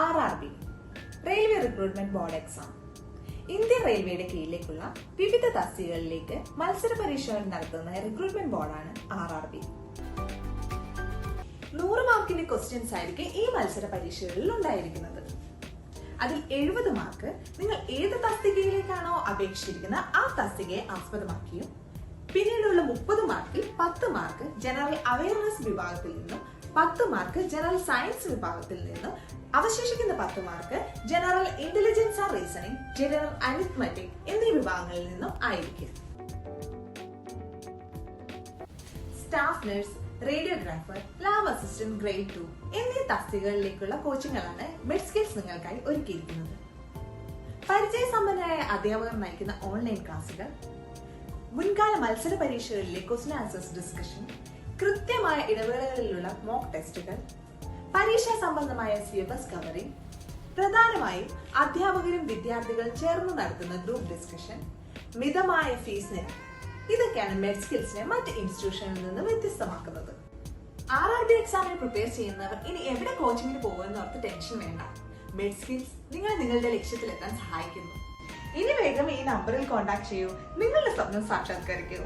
R R B railway recruitment board exam. Indian റെയിൽവേയുടെ കീഴിലേക്കുള്ള വിവിധ തസ്തികകളിലേക്ക് മത്സര പരീക്ഷകൾ നടത്തുന്ന റിക്രൂട്ട്മെന്റ് ബോർഡാണ് ആർ ആർ ബി. നൂറ് മാർക്കിന്റെ ക്വസ്റ്റ്യൻസ് ആയിരിക്കും ഈ മത്സര പരീക്ഷകളിൽ ഉണ്ടായിരിക്കുന്നത്. അതിൽ എഴുപത് മാർക്ക് നിങ്ങൾ ഏത് തസ്തികയിലേക്കാണോ അപേക്ഷിച്ചിരിക്കുന്നത് ആ തസ്തികയെ ആസ്പദമാക്കിയും പിന്നീടുള്ള മുപ്പത് മാർക്കിൽ പത്ത് മാർക്ക് ജനറൽ അവയർനെസ് വിഭാഗത്തിൽ നിന്നും പത്ത് മാർക്ക് ജനറൽ സയൻസ് വിഭാഗത്തിൽ നിന്നും അവശേഷിക്കുന്ന പത്ത് mark general intelligence or reasoning general arithmetic എന്നീ വിഭാഗങ്ങളിൽ നിന്നും ആയിരിക്കും. Staff nurse radiographer lab assistant grade two എന്നീ തസ്തികകളിലേക്കുള്ള കോച്ചിങ്ങുകളാണ് മെഡ് സ്കിൽസ് നിങ്ങൾക്കായി ഒരുക്കിയിരിക്കുന്നത്. പരിചയസമ്പന്നരായ അധ്യാപകർ നയിക്കുന്ന ഓൺലൈൻ ക്ലാസുകൾ മുൻകാല മത്സര പരീക്ഷകളിലെ ക്വസ്റ്റൻ ആൻസേഴ്സ് ഡിസ്കഷൻ കൃത്യമായ ഇടവേളകളിലുള്ള മോക്ക് ടെസ്റ്റുകൾ പരീക്ഷാ സംബന്ധമായ സിലബസ് കവറിംഗ് പ്രധാനമായും അധ്യാപകരും വിദ്യാർത്ഥികൾ ചേർന്ന് നടത്തുന്ന ഗ്രൂപ്പ് ഡിസ്കഷൻ മിതമായ ഫീസ് നിരക്ക് ഇതൊക്കെയാണ് മെഡ് സ്കിൽസിനെ മറ്റ് ഇൻസ്റ്റിറ്റ്യൂഷനിൽ നിന്ന് വ്യത്യസ്തമാക്കുന്നത്. ആർ ആർ ബി എക്സാമിന് പ്രിപ്പയർ ചെയ്യുന്നവർ ഇനി എവിടെ കോച്ചിങ്ങിന് പോകുമെന്ന് ഓർത്ത് ടെൻഷൻ വേണ്ട. മെഡ് സ്കിൽസ് നിങ്ങളെ നിങ്ങളുടെ ലക്ഷ്യത്തിലെത്താൻ സഹായിക്കുന്നു. ഇനി വേഗം ഈ നമ്പറിൽ കോൺടാക്ട് ചെയ്യൂ. നിങ്ങളുടെ സ്വപ്നം സാക്ഷാത്കരിക്കൂ.